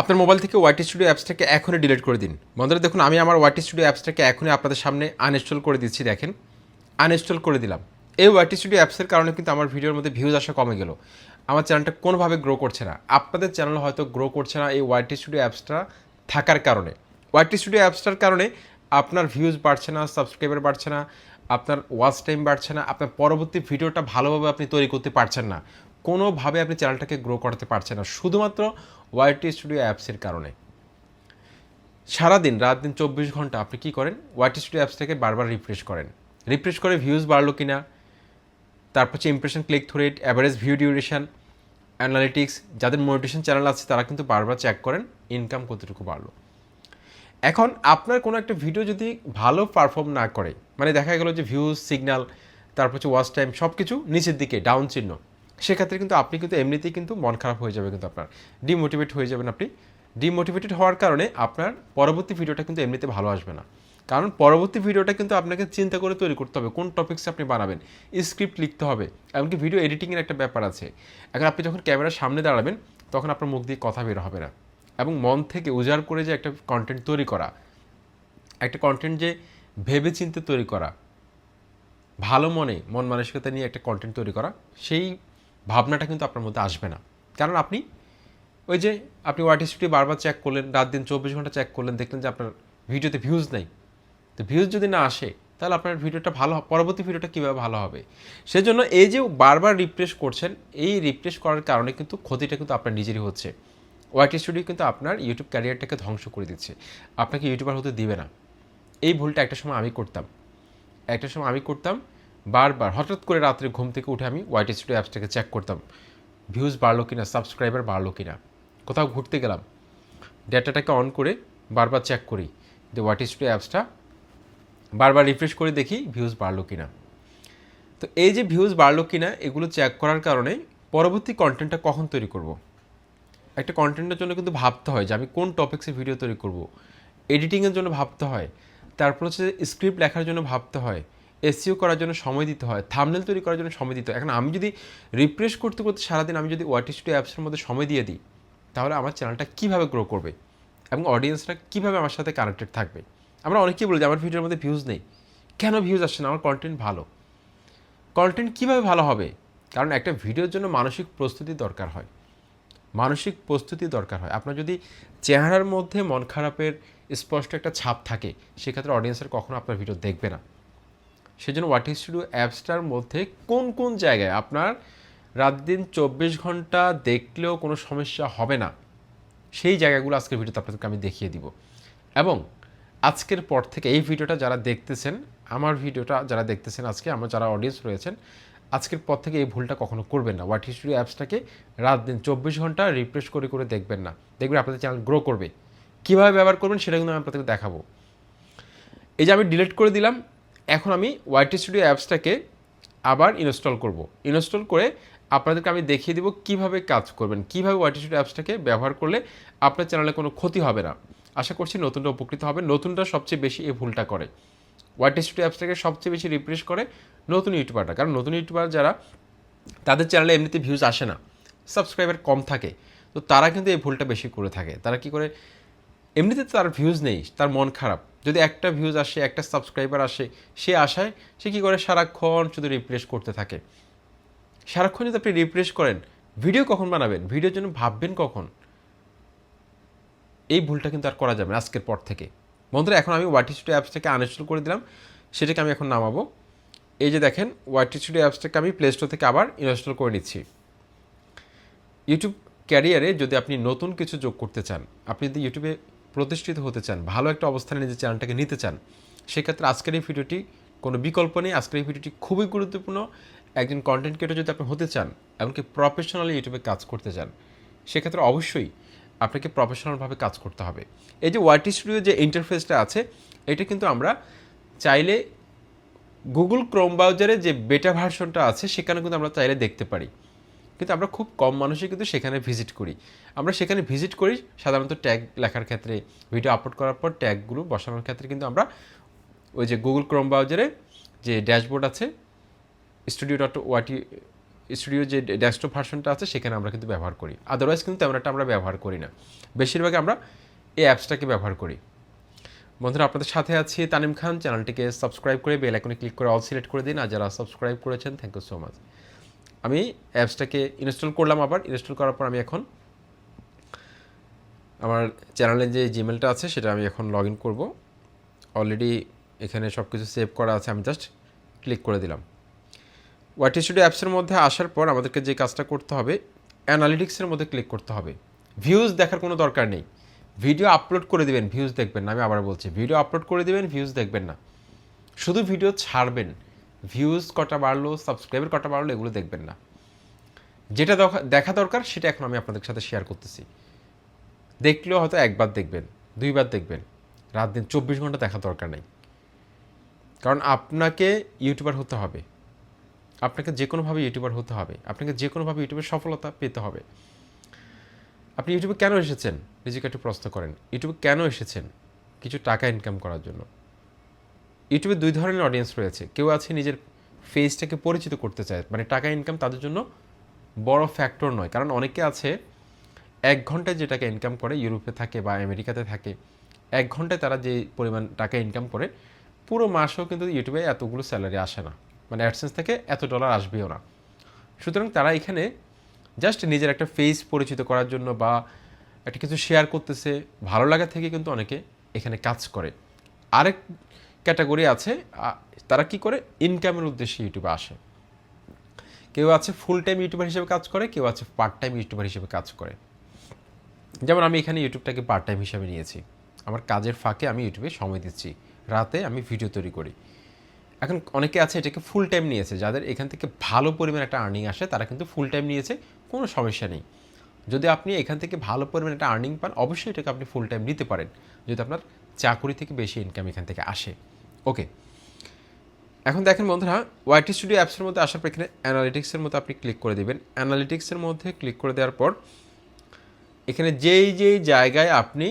আপনার মোবাইল থেকে ওয়াইটি স্টুডিও অ্যাপসটাকে এখনই ডিলিট করে দিন। বন্ধুরা, দেখুন, আমি আমার ওয়াইটি স্টুডিও অ্যাপসটাকে এখনই আপনাদের সামনে আনইনস্টল করে দিচ্ছি, দেখেন। আনইনস্টল করে দিলাম। এই ওয়াইটি স্টুডিও অ্যাপসের কারণে কিন্তু আমার ভিডিওর মধ্যে ভিউজ আসা কমে গেল। আমার চ্যানেলটা কোনোভাবে গ্রো করছে না। আপনাদের চ্যানেল হয়তো গ্রো করছে না এই ওয়াইটি স্টুডিও অ্যাপসটা থাকার কারণে। ওয়াইটি স্টুডিও অ্যাপসটার কারণে আপনার ভিউজ বাড়ছে না সাবস্ক্রাইবার বাড়ছে না, আপনার ওয়াচ টাইম বাড়ছে না, আপনার পরবর্তী ভিডিওটা ভালোভাবে আপনি তৈরি করতে পারছেন না। কোনোভাবে আপনি চ্যানেলটাকে গ্রো করতে পারছেন না, শুধুমাত্র ওয়াইটি স্টুডিও অ্যাপসের কারণে। সারাদিন রাত দিন চব্বিশ ঘণ্টা আপনি কী করেন? ওয়াইটি স্টুডিও অ্যাপসটাকে বারবার রিফ্রেশ করেন। রিফ্রেশ করে ভিউজ বাড়লো কি না তারপর হচ্ছে impression click through rate average view duration analytics যাদের মোটিভেশন চ্যানেল আছে, তারা কিন্তু বারবার চেক করেন ইনকাম কতটুকু বাড়লো। এখন আপনার কোনো একটা ভিডিও যদি ভালো পারফর্ম না করে মানে দেখা গেলো যে ভিউজ সিগন্যাল তারপর হচ্ছে ওয়াচ টাইম সব কিছু নিচের দিকে ডাউন চিহ্ন সেক্ষেত্রে কিন্তু আপনি কিন্তু এমনিতেই কিন্তু মন খারাপ হয়ে যাবে কিন্তু আপনার। ডিমোটিভেট হয়ে যাবেন আপনি। ডিমোটিভেটেড হওয়ার কারণে আপনার পরবর্তী ভিডিওটা কিন্তু এমনিতে ভালো আসবে না। কারণ পরবর্তী ভিডিওটা কিন্তু আপনাকে চিন্তা করে তৈরি করতে হবে, কোন টপিক্স আপনি বানাবেন। স্ক্রিপ্ট লিখতে হবে, এমনকি ভিডিও এডিটিংয়ের একটা ব্যাপার আছে। এখন আপনি যখন ক্যামেরার সামনে দাঁড়াবেন, তখন আপনার মুখ দিয়ে কথা বের হবে না। এবং মন থেকে উজাড় করে যে একটা কন্টেন্ট তৈরি করা, একটা কন্টেন্ট যে ভেবে চিন্তে তৈরি করা, ভালো মনে, মন মানসিকতা নিয়ে একটা কন্টেন্ট তৈরি করা, সেই ভাবনাটা কিন্তু আপনার মধ্যে আসবে না। কারণ আপনি ওই যে আপনি ওয়াটি স্টুডিও বারবার চেক করলেন, রাত দিন চব্বিশ ঘণ্টা চেক করলেন, দেখলেন যে আপনার ভিডিওতে ভিউজ নেই। তো ভিউজ যদি না আসে, তাহলে আপনার ভিডিওটা ভালো পরবর্তী ভিডিওটা কীভাবে ভালো হবে? সেজন্য এই যে বারবার রিফ্রেশ করছেন, এই রিফ্রেশ করার কারণে কিন্তু ক্ষতিটা কিন্তু আপনার নিজেরই হচ্ছে। ওয়াইটি স্টুডিও কিন্তু আপনার ইউটিউব ক্যারিয়ারটাকে ধ্বংস করে দিচ্ছে। আপনাকে ইউটিউবার হতে দিবে না। এই ভুলটা একটা সময় আমি করতাম। একটা সময় আমি করতাম বারবার, হঠাৎ করে রাত্রে ঘুম থেকে উঠে আমি ওয়াইটি স্টুডিও অ্যাপসটাকে চেক করতাম। ভিউজ বাড়লো কিনা সাবস্ক্রাইবার বাড়লো কিনা, কোথাও ঘুরতে গেলাম। ডেটাটাকে অন করে বারবার চেক করি যে ওয়াইটি স্টুডিও অ্যাপসটা বারবার রিফ্রেশ করে দেখি ভিউজ বাড়লো কিনা। তো এই যে ভিউজ বাড়লো কিনা, এগুলো চেক করার কারণে পরবর্তী কন্টেন্টটা কখন তৈরি করব? একটা কন্টেন্টের জন্য কিন্তু ভাবতে হয় যে আমি কোন টপিক্সে ভিডিও তৈরি করব। এডিটিংয়ের জন্য ভাবতে হয়। তারপর হচ্ছে স্ক্রিপ্ট লেখার জন্য ভাবতে হয়। এসিও করার জন্য সময় দিতে হয় থামনেল তৈরি করার জন্য সময় দিতে হয়। এখন আমি যদি রিফ্রেশ করতে করতে সারাদিন আমি যদি ওয়াটি স্টুডিও অ্যাপসের মধ্যে সময় দিয়ে দিই, তাহলে আমার চ্যানেলটা কীভাবে গ্রো করবে এবং অডিয়েন্সটা কীভাবে আমার সাথে কানেক্টেড থাকবে? আমরা অনেকেই বলি যে আমার ভিডিওর মধ্যে ভিউজ নেই। কেন ভিউজ আসছে না? আমার কন্টেন্ট ভালো। কন্টেন্ট কীভাবে ভালো হবে? কারণ একটা ভিডিওর জন্য মানসিক প্রস্তুতি দরকার হয়। মানসিক প্রস্তুতি দরকার হয়। আপনার যদি চেহারার মধ্যে মন খারাপের স্পষ্ট একটা ছাপ থাকে, সেক্ষেত্রে অডিয়েন্সের কখনো আপনার ভিডিও দেখবে না। সেজন্য হোয়াট ইজ টু ডু অ্যাপসটার মধ্যে কোন কোন জায়গায় আপনার রাত দিন চব্বিশ ঘণ্টা দেখলেও কোনো সমস্যা হবে না, সেই জায়গাগুলো আজকের ভিডিওতে আপনাদেরকে আমি দেখিয়ে দিব। এবং আজকের পর থেকে এই ভিডিওটা যারা দেখতেছেন, আমার ভিডিওটা যারা দেখতেছেন আজকে, আমার যারা অডিয়েন্স রয়েছেন, আজকের পর থেকে এই ভুলটা কখনো করবেন না। হোয়াট হিস্ট্রি অ্যাপসটাকে রাত দিন চব্বিশ ঘণ্টা রিফ্রেশ করে করে দেখবেন না। দেখবেন আপনাদের চ্যানেল গ্রো করবে। কীভাবে ব্যবহার করবেন সেটা কিন্তু আমি আপনাদেরকে দেখাবো। এই যে আমি ডিলিট করে দিলাম এখন আমি ওয়াইটি স্টুডিও অ্যাপসটাকে আবার ইনস্টল করব। ইনস্টল করে আপনাদেরকে আমি দেখিয়ে দিব কীভাবে কাজ করবেন, কীভাবে ওয়াইটি স্টুডিও অ্যাপসটাকে ব্যবহার করলে আপনার চ্যানেলে কোনো ক্ষতি হবে না। আশা করছি নতুনটা উপকৃত হবে, নতুনটা সবচেয়ে বেশি এই ভুলটা করে। ওয়াইটি স্টুডিও অ্যাপসটাকে সবচেয়ে বেশি রিফ্রেশ করে নতুন ইউটিউবারটা কারণ নতুন ইউটিউবার যারা, তাদের চ্যানেলে এমনিতে ভিউজ আসে না সাবস্ক্রাইবার কম থাকে, তো তারা কিন্তু এই ভুলটা বেশি করে থাকে। তারা কি করে, এমনিতে তার ভিউজ নেই, তার মন খারাপ। যদি একটা ভিউজ আসে, একটা সাবস্ক্রাইবার আসে, সে আশায় সে কী করে সারাক্ষণ শুধু রিপ্লেস করতে থাকে? সারাক্ষণ যদি আপনি রিপ্লেস করেন ভিডিও কখন বানাবেন? ভিডিওর জন্য ভাববেন কখন? এই ভুলটা কিন্তু আর করা যাবে না আজকের পর থেকে। বন্ধুরা, এখন আমি ওয়াটি স্টুডিও অ্যাপস থেকে আনইনস্টল করে দিলাম। সেটাকে আমি এখন নামাবো। এই যে দেখেন ওয়াটি স্টুডিও অ্যাপসটাকে আমি প্লে স্টোর থেকে আবার ইনস্টল করে নিচ্ছি। ইউটিউব ক্যারিয়ারে যদি আপনি নতুন কিছু যোগ করতে চান, আপনি যদি ইউটিউবে প্রতিষ্ঠিত হতে চান, ভালো একটা অবস্থানে নিজের চ্যানেলটাকে নিতে চান, সেক্ষেত্রে আজকের এই ভিডিওটি কোনো বিকল্প নেই। আজকের এই ভিডিওটি খুবই গুরুত্বপূর্ণ। একজন কন্টেন্ট ক্রিয়েটর যদি আপনি হতে চান, এমনকি প্রফেশনালি ইউটিউবে কাজ করতে চান, সেক্ষেত্রে অবশ্যই আপনাকে প্রফেশনালভাবে কাজ করতে হবে। এই যে ওয়াইটি স্টুডিও যে ইন্টারফেসটা আছে, এটা কিন্তু আমরা চাইলে গুগল ক্রোম ব্রাউজারে যে বেটা ভার্সনটা আছে, সেখানে কিন্তু আমরা চাইলে দেখতে পারি। কিন্তু আমরা খুব কম মানুষই কিন্তু সেখানে ভিজিট করি। আমরা সেখানে ভিজিট করি, সাধারণত ট্যাগ লেখার ক্ষেত্রে ভিডিও আপলোড করার পর ট্যাগগুলো বসানোর ক্ষেত্রে কিন্তু আমরা ওই যে গুগল ক্রোম ব্রাউজারে যে ড্যাশবোর্ড আছে স্টুডিও ডট ওয়াটি স্টুডিও যে ডেস্কটপ ভার্সনটা আছে, সেখানে আমরা কিন্তু ব্যবহার করি। আদারওয়াইজ কিন্তু তেমন একটা আমরা ব্যবহার করি না। বেশিরভাগ আমরা এই অ্যাপসটাকে ব্যবহার করি। বন্ধুরা, আপনাদের সাথে আছি তানিম খান। চ্যানেলটিকে সাবস্ক্রাইব করে বেল আইকনে ক্লিক করে অল সিলেক্ট করে দিন। আর যারা সাবস্ক্রাইব করেছেন থ্যাংক ইউ সো মাচ আমি অ্যাপসটাকে ইনস্টল করলাম আবার ইনস্টল করার পর আমি এখন আমার চ্যানেলের যে জিমেলটা আছে, সেটা আমি এখন লগ ইন করব। অলরেডি এখানে সব কিছু সেভ করা আছে, আমি জাস্ট ক্লিক করে দিলাম। ওয়াইটি স্টুডিও অ্যাপসের মধ্যে আসার পর আমাদেরকে যে কাজটা করতে হবে অ্যানালিটিক্সের মধ্যে ক্লিক করতে হবে। ভিউজ দেখার কোনো দরকার নেই। ভিডিও আপলোড করে দিবেন ভিউজ দেখবেন না, আমি আবার বলছি। ভিডিও আপলোড করে দেবেন ভিউজ দেখবেন না। শুধু ভিডিও ছাড়বেন। ভিউজ কটা বাড়লো সাবস্ক্রাইবার কটা বাড়লো, এগুলো দেখবেন না। যেটা দেখা দরকার, সেটা এখন আমি আপনাদের সাথে শেয়ার করতেছি। দেখলেও হয়তো একবার দেখবেন, দুইবার দেখবেন। রাত দিন চব্বিশ ঘণ্টা দেখা দরকার নেই। কারণ আপনাকে ইউটিউবার হতে হবে। আপনাকে যে কোনোভাবে ইউটিউবার হতে হবে। আপনাকে যে কোনোভাবে ইউটিউবের সফলতা পেতে হবে। আপনি ইউটিউবে কেন এসেছেন? নিজেকে একটু প্রশ্ন করেন। ইউটিউবে কেন এসেছেন? কিছু টাকা ইনকাম করার জন্য। ইউটিউবে দুই ধরনের অডিয়েন্স রয়েছে। কেউ আছে নিজের ফেসটাকে পরিচিত করতে চায় মানে টাকা ইনকাম তাদের জন্য বড় ফ্যাক্টর নয়। কারণ অনেকে আছে, এক ঘন্টায় যে টাকা ইনকাম করে, ইউরোপে থাকে বা আমেরিকাতে থাকে, এক ঘন্টায় তারা যে পরিমাণ টাকা ইনকাম করে, পুরো মাসেও কিন্তু ইউটিউবে এতগুলো স্যালারি আসে না। মানে অ্যাডসেন্স থেকে এত ডলার আসবেও না। সুতরাং তারা এখানে জাস্ট নিজের একটা ফেস পরিচিত করার জন্য বা একটা কিছু শেয়ার করতেছে, ভালো লাগা থেকে কিন্তু অনেকে এখানে কাজ করে। আরেক ক্যাটাগরি আছে তারা কি করে? ইনকামের উদ্দেশ্যে ইউটিউবে আসে। কেউ আছে ফুল টাইম ইউটিউবার হিসেবে কাজ করে, কেউ আছে পার্ট টাইম ইউটিউবার হিসেবে কাজ করে। যেমন আমি এখানে ইউটিউবটাকে পার্ট টাইম হিসেবে নিয়েছি। আমার কাজের ফাঁকে আমি ইউটিউবে সময় দিচ্ছি। রাতে আমি ভিডিও তৈরি করি। এখন অনেকে আছে এটাকে ফুল টাইম নিয়েছে, যাদের এখান থেকে ভালো পরিমাণ একটা আর্নিং আসে, তারা কিন্তু ফুল টাইম নিয়েছে, কোনো সমস্যা নেই। যদি আপনি এখান থেকে ভালো পরিমাণ একটা আর্নিং পান, অবশ্যই এটাকে আপনি ফুল টাইম নিতে পারেন। যদি আপনার চাকুরি থেকে বেশি ইনকাম এখান থেকে আসে। ওকে এখন দেখেন বন্ধুরা ওয়াইটি স্টুডিও অ্যাপসের মধ্যে আসার পর এখানে অ্যানালিটিক্সের মধ্যে আপনি ক্লিক করে দেবেন। অ্যানালিটিক্সের মধ্যে ক্লিক করে দেওয়ার পর এখানে যেই যেই জায়গায় আপনি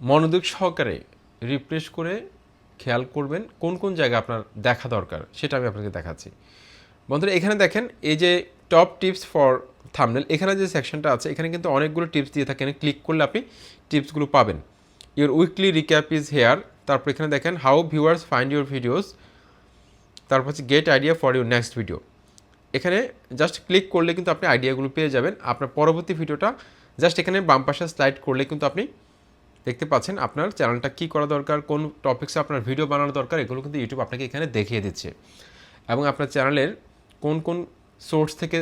মনোযোগ সহকারে রিফ্রেশ করে খেয়াল করবেন, কোন কোন জায়গা আপনার দেখা দরকার, সেটা আমি আপনাকে দেখাচ্ছি। বন্ধুরা, এখানে দেখেন এই যে টপ টিপস ফর থামনেল এখানে যে সেকশনটা আছে, এখানে কিন্তু অনেকগুলো টিপস দিয়ে থাকে ক্লিক করলে আপনি টিপসগুলো পাবেন। Your weekly recap is here. তারপর এখানে দেখেন, how viewers find your videos. তারপর হচ্ছে, get idea for your next video. এখানে জাস্ট ক্লিক করলে কিন্তু আপনি আইডিয়াগুলো পেয়ে যাবেন। আপনার পরবর্তী ভিডিওটা জাস্ট এখানে বাম পাশে স্লাইড করলে কিন্তু আপনি দেখতে পাচ্ছেন আপনার চ্যানেলটা কী করা দরকার, কোন টপিক্সে আপনার ভিডিও বানানো দরকার, এগুলো কিন্তু ইউটিউব আপনাকে এখানে দেখিয়ে দিচ্ছে। এবং আপনার চ্যানেলের কোন কোন সোর্স থেকে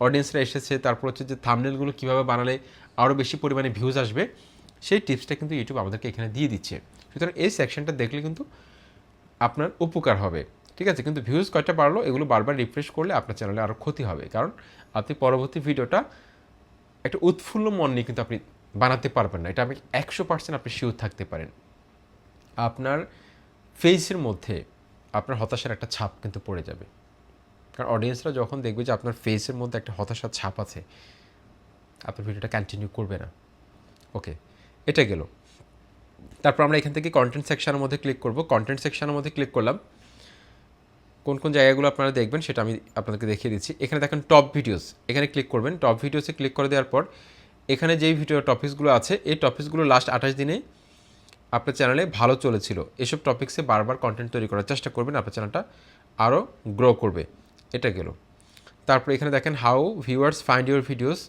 অডিয়েন্সরা এসেছে, তারপর হচ্ছে যে থামনেলগুলো কীভাবে বানালে আরও বেশি পরিমাণে ভিউজ আসবে। সেই টিপসটা কিন্তু ইউটিউব আমাদেরকে এখানে দিয়ে দিচ্ছে। সুতরাং এই সেকশনটা দেখলে কিন্তু আপনার উপকার হবে। ঠিক আছে? কিন্তু ভিউজ কয়টা বাড়লো? এগুলো বারবার রিফ্রেশ করলে আপনার চ্যানেলে আরও ক্ষতি হবে। কারণ আপনি পরবর্তী ভিডিওটা একটা উৎফুল্ল মন নিয়ে কিন্তু আপনি বানাতে পারবেন না। এটা আপনি একশো পার্সেন্ট আপনি শিওর থাকতে পারেন। আপনার ফেসের মধ্যে আপনার হতাশার একটা ছাপ কিন্তু পড়ে যাবে। কারণ অডিয়েন্সরা যখন দেখবে যে আপনার ফেসের মধ্যে একটা হতাশার ছাপ আছে, আপনার ভিডিওটা কন্টিনিউ করবে না। ওকে এটা গেল। তারপর আমরা এখান থেকে কন্টেন্ট সেকশানের মধ্যে ক্লিক করব। কন্টেন্ট সেকশনের মধ্যে ক্লিক করলাম। কোন কোন জায়গাগুলো আপনারা দেখবেন সেটা আমি আপনাদেরকে দেখিয়ে দিচ্ছি। এখানে দেখেন টপ ভিডিওস এখানে ক্লিক করবেন। টপ ভিডিওসে ক্লিক করে দেওয়ার পর এখানে যেই ভিডিও টপিকসগুলো আছে, এই টপিকসগুলো লাস্ট আঠাশ দিনে আপনার চ্যানেলে ভালো চলেছিল। এসব টপিক্সে বারবার কন্টেন্ট তৈরি করার চেষ্টা করবেন, আপনার চ্যানেলটা আরও গ্রো করবে। এটা গেল। তারপর এখানে দেখেন how viewers find your videos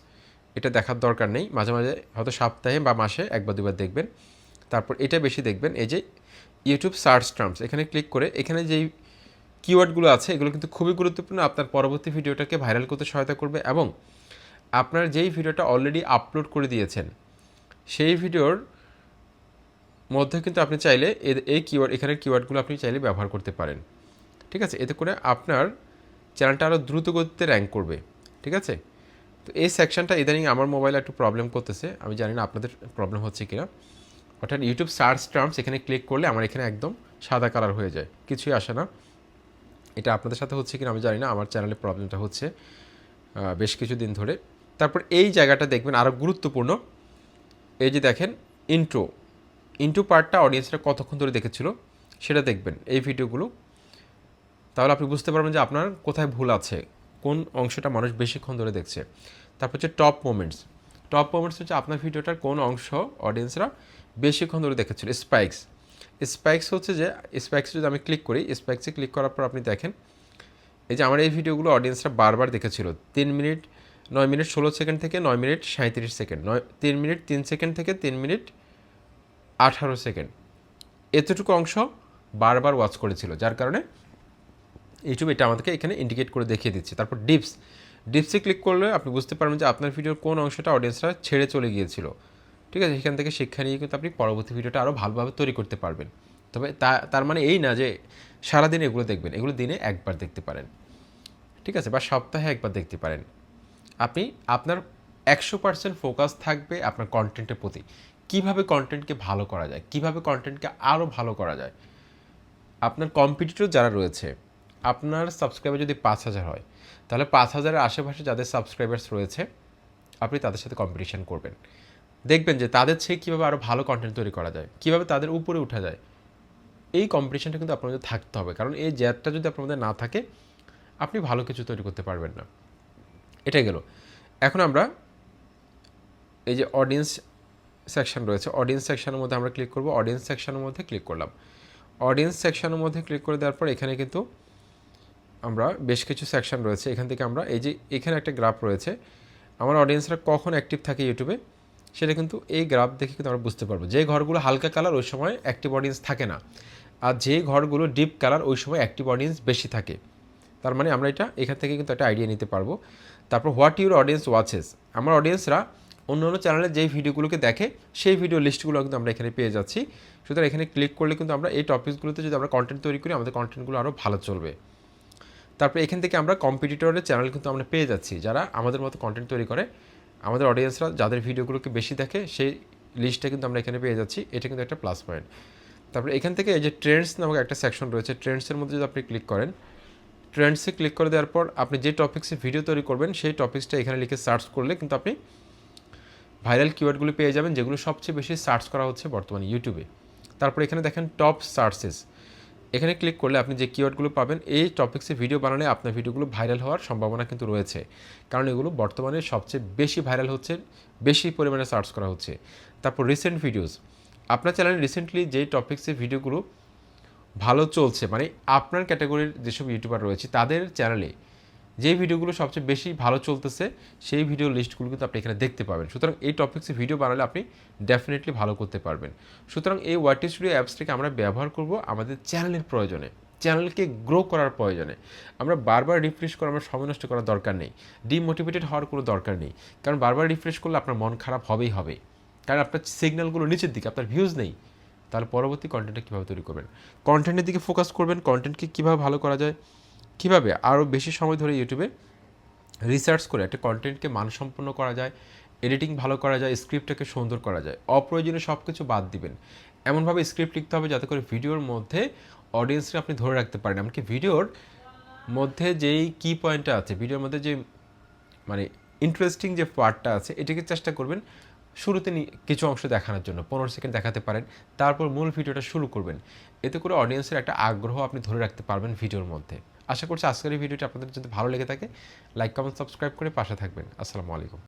এটা দেখার দরকার নেই। মাঝে মাঝে হয়তো সপ্তাহে বা মাসে একবার, দুবার দেখবেন। তারপর এটা বেশি দেখবেন। এই যে ইউটিউব সার্চ টার্মস এখানে ক্লিক করে এখানে যেই কিওয়ার্ডগুলো আছে, এগুলো কিন্তু খুবই গুরুত্বপূর্ণ। আপনার পরবর্তী ভিডিওটাকে ভাইরাল করতে সহায়তা করবে এবং আপনার যেই ভিডিওটা অলরেডি আপলোড করে দিয়েছেন, সেই ভিডিওর মধ্যে কিন্তু আপনি চাইলে এই কিওয়ার্ড এখানের কিওয়ার্ডগুলো আপনি চাইলে ব্যবহার করতে পারেন। ঠিক আছে? এতে করে আপনার চ্যানেলটা আরও দ্রুত গতিতে র্যাঙ্ক করবে। ঠিক আছে? তো এই সেকশনটা ইদানিং আমার মোবাইলে একটু প্রবলেম করতেছে। আমি জানি না আপনাদের প্রবলেম হচ্ছে কিনা। অর্থাৎ ইউটিউব সার্চ টার্মস এখানে ক্লিক করলে আমার এখানে একদম সাদা কালার হয়ে যায়। কিছুই আসে না। এটা আপনাদের সাথে হচ্ছে কিনা আমি জানি না। আমার চ্যানেলে প্রবলেমটা হচ্ছে বেশ কিছু দিন ধরে। তারপর এই জায়গাটা দেখবেন আরও গুরুত্বপূর্ণ। এই যে দেখেন ইন্ট্রো ইন্ট্রো পার্টটা অডিয়েন্সরা কতক্ষণ ধরে দেখেছিল, সেটা দেখবেন। এই ভিডিওগুলো তাহলে আপনি বুঝতে পারবেন যে আপনার কোথায় ভুল আছে। কোন অংশটা মানুষ বেশিক্ষণ ধরে দেখছে? তারপর হচ্ছে টপ মোমেন্টস টপ মোমেন্টস হচ্ছে আপনার ভিডিওটার কোন অংশ অডিয়েন্সরা বেশিক্ষণ ধরে দেখেছিল? স্পাইক্স স্পাইক্স হচ্ছে যে স্পাইক্স যদি আমি ক্লিক করি স্পাইক্সে ক্লিক করার পর আপনি দেখেন, এই যে আমার এই ভিডিওগুলো অডিয়েন্সরা বারবার দেখেছিল। তিন মিনিট, নয় মিনিট ষোলো সেকেন্ড থেকে নয় মিনিট সাঁত্রিশ সেকেন্ড, নয়, তিন মিনিট তিন সেকেন্ড থেকে তিন মিনিট আঠারো সেকেন্ড। এতটুকু অংশ বারবার ওয়াচ করেছিল, যার কারণে ইউটিউব এটা আমাদেরকে এখানে ইন্ডিকেট করে দেখিয়ে দিচ্ছে। তারপর ডিপস ডিপসে ক্লিক করলে আপনি বুঝতে পারবেন যে আপনার ভিডিওর কোন অংশটা অডিয়েন্সরা ছেড়ে চলে গিয়েছিল। ঠিক আছে? সেখান থেকে শিক্ষা নিয়ে কিন্তু আপনি পরবর্তী ভিডিওটা আরও ভালোভাবে তৈরি করতে পারবেন। তবে তা, তার মানে এই না যে সারাদিন এগুলো দেখবেন, এগুলো দিনে একবার দেখতে পারেন। ঠিক আছে? বা সপ্তাহে একবার দেখতে পারেন। আপনি, আপনার একশো পার্সেন্ট ফোকাস থাকবে আপনার কন্টেন্টের প্রতি। কীভাবে কন্টেন্টকে ভালো করা যায়? কীভাবে কন্টেন্টকে আরও ভালো করা যায়? আপনার কম্পিটিটর যারা রয়েছে আপনার সাবস্ক্রাইবার যদি পাঁচ হাজার হয়, তাহলে পাঁচ হাজারের আশেপাশে যাদের সাবস্ক্রাইবার্স রয়েছে, আপনি তাদের সাথে কম্পিটিশন করবেন। দেখবেন যে তাদের চেয়ে কীভাবে আরও ভালো কন্টেন্ট তৈরি করা যায়, কীভাবে তাদের উপরে উঠা যায়, এই কম্পিটিশনটা কিন্তু আপনাদের থাকতে হবে। কারণ এই জ্যাটটা যদি মধ্যে না থাকে, আপনি ভালো কিছু তৈরি করতে পারবেন না। এটাই গেল। এখন আমরা এই যে অডিয়েন্স সেকশন রয়েছে অডিয়েন্স সেকশনের মধ্যে আমরা ক্লিক করব। অডিয়েন্স সেকশনের মধ্যে ক্লিক করলাম। অডিয়েন্স সেকশনের মধ্যে ক্লিক করে দেওয়ার পর এখানে কিন্তু আমরা বেশ কিছু সেকশন রয়েছে। এখান থেকে আমরা এই যে এখানে একটা গ্রাফ রয়েছে, আমার অডিয়েন্সরা কখন অ্যাক্টিভ থাকে ইউটিউবে সেটা কিন্তু এই গ্রাফ দেখে কিন্তু আমরা বুঝতে পারব। যে ঘরগুলো হালকা কালার ওই সময় অ্যাক্টিভ অডিয়েন্স থাকে না। আর যে ঘরগুলো ডিপ কালার ওই সময় অ্যাক্টিভ অডিয়েন্স বেশি থাকে। তার মানে আমরা এটা এখান থেকে কিন্তু একটা আইডিয়া নিতে পারব। তারপর হোয়াট ইউর অডিয়েন্স ওয়াচেস আমার অডিয়েন্সরা অন্য অন্য চ্যানেলে যেই ভিডিওগুলোকে দেখে, সেই ভিডিও লিস্টগুলো কিন্তু আমরা এখানে পেয়ে যাচ্ছি। সুতরাং এখানে ক্লিক করলে কিন্তু আমরা এই টপিকসগুলোতে যদি আমরা কন্টেন্ট তৈরি করি, আমাদের কন্টেন্টগুলো আরও ভালো চলবে। তারপরে এখান থেকে আমরা কম্পিটিটরের চ্যানেল কিন্তু আমরা পেয়ে যাচ্ছি, যারা আমাদের মতো কন্টেন্ট তৈরি করে। আমাদের অডিয়েন্সরা যাদের ভিডিওগুলোকে বেশি দেখে, সেই লিস্টটা কিন্তু আমরা এখানে পেয়ে যাচ্ছি। এটা কিন্তু একটা প্লাস পয়েন্ট তারপরে এখান থেকে এই যে ট্রেন্ডস নামক একটা সেকশন রয়েছে ট্রেন্ডসের মধ্যে যদি আপনি ক্লিক করেন ট্রেন্ডসে ক্লিক করে দেওয়ার পর আপনি যে টপিক্সে ভিডিও তৈরি করবেন, সেই টপিক্সটা এখানে লিখে সার্চ করলে কিন্তু আপনি ভাইরাল কিওয়ার্ডগুলো পেয়ে যাবেন, যেগুলো সবচেয়ে বেশি সার্চ করা হচ্ছে বর্তমানে ইউটিউবে তারপর এখানে দেখেন টপ সার্চেস এখানে ক্লিক করলে আপনি যে কিওয়ার্ডগুলো পাবেন, এই টপিক্সে ভিডিও বানালে আপনার ভিডিওগুলো ভাইরাল হওয়ার সম্ভাবনা কিন্তু রয়েছে। কারণ এগুলো বর্তমানে সবচেয়ে বেশি ভাইরাল হচ্ছে, বেশি পরিমাণে সার্চ করা হচ্ছে। তারপর রিসেন্ট ভিডিওস আপনার চ্যানেলে রিসেন্টলি যে টপিক্সে ভিডিওগুলো ভালো চলছে মানে আপনার ক্যাটাগরির যেসব ইউটিউবার রয়েছে, তাদের চ্যানেলে যে ভিডিওগুলো সবচেয়ে বেশি ভালো চলতেছে, সেই ভিডিও লিস্টগুলো কিন্তু আপনি এখানে দেখতে পাবেন। সুতরাং এই টপিক্সে ভিডিও বানালে আপনি ডেফিনেটলি ভালো করতে পারবেন। সুতরাং এই ওয়াটি স্টুডিও অ্যাপসটিকে আমরা ব্যবহার করব আমাদের চ্যানেলের প্রয়োজনে। চ্যানেলকে গ্রো করার প্রয়োজনে। আমরা বারবার রিফ্রেশ করে, আমরা সময় নষ্ট করার দরকার নেই। ডিমোটিভেটেড হওয়ার কোনো দরকার নেই। কারণ বারবার রিফ্রেশ করলে আপনার মন খারাপ হবেই, হবে। কারণ আপনার সিগন্যালগুলো নিচের দিকে, আপনার ভিউজ নেই। তাহলে পরবর্তী কন্টেন্টটা কীভাবে তৈরি করবেন? কন্টেন্টের দিকে ফোকাস করবেন। কন্টেন্টকে কীভাবে ভালো করা যায়? কীভাবে আরও বেশি সময় ধরে ইউটিউবে রিসার্চ করে একটা কন্টেন্টকে মানসম্পন্ন করা যায় এডিটিং ভালো করা যায় স্ক্রিপ্টটাকে সুন্দর করা যায়, অপ্রয়োজনীয় সব কিছু বাদ দিবেন। এমনভাবে স্ক্রিপ্ট লিখতে হবে যাতে করে ভিডিওর মধ্যে অডিয়েন্সকে আপনি ধরে রাখতে পারেন। এমনকি ভিডিওর মধ্যে যেই কি পয়েন্টটা আছে ভিডিওর মধ্যে যে মানে ইন্টারেস্টিং যে পার্টটা আছে, এটাকে চেষ্টা করবেন শুরুতে কিছু অংশ দেখানোর জন্য, পনেরো সেকেন্ড দেখাতে পারেন, তারপর মূল ভিডিওটা শুরু করবেন। এতে করে অডিয়েন্সের একটা আগ্রহ আপনি ধরে রাখতে পারবেন ভিডিওর মধ্যে। আশা করছি আজকের এই ভিডিওটি আপনাদের যদি ভালো লেগে থাকে লাইক কমেন্ট সাবস্ক্রাইব করে পাশে থাকবেন। আসসালামু আলাইকুম।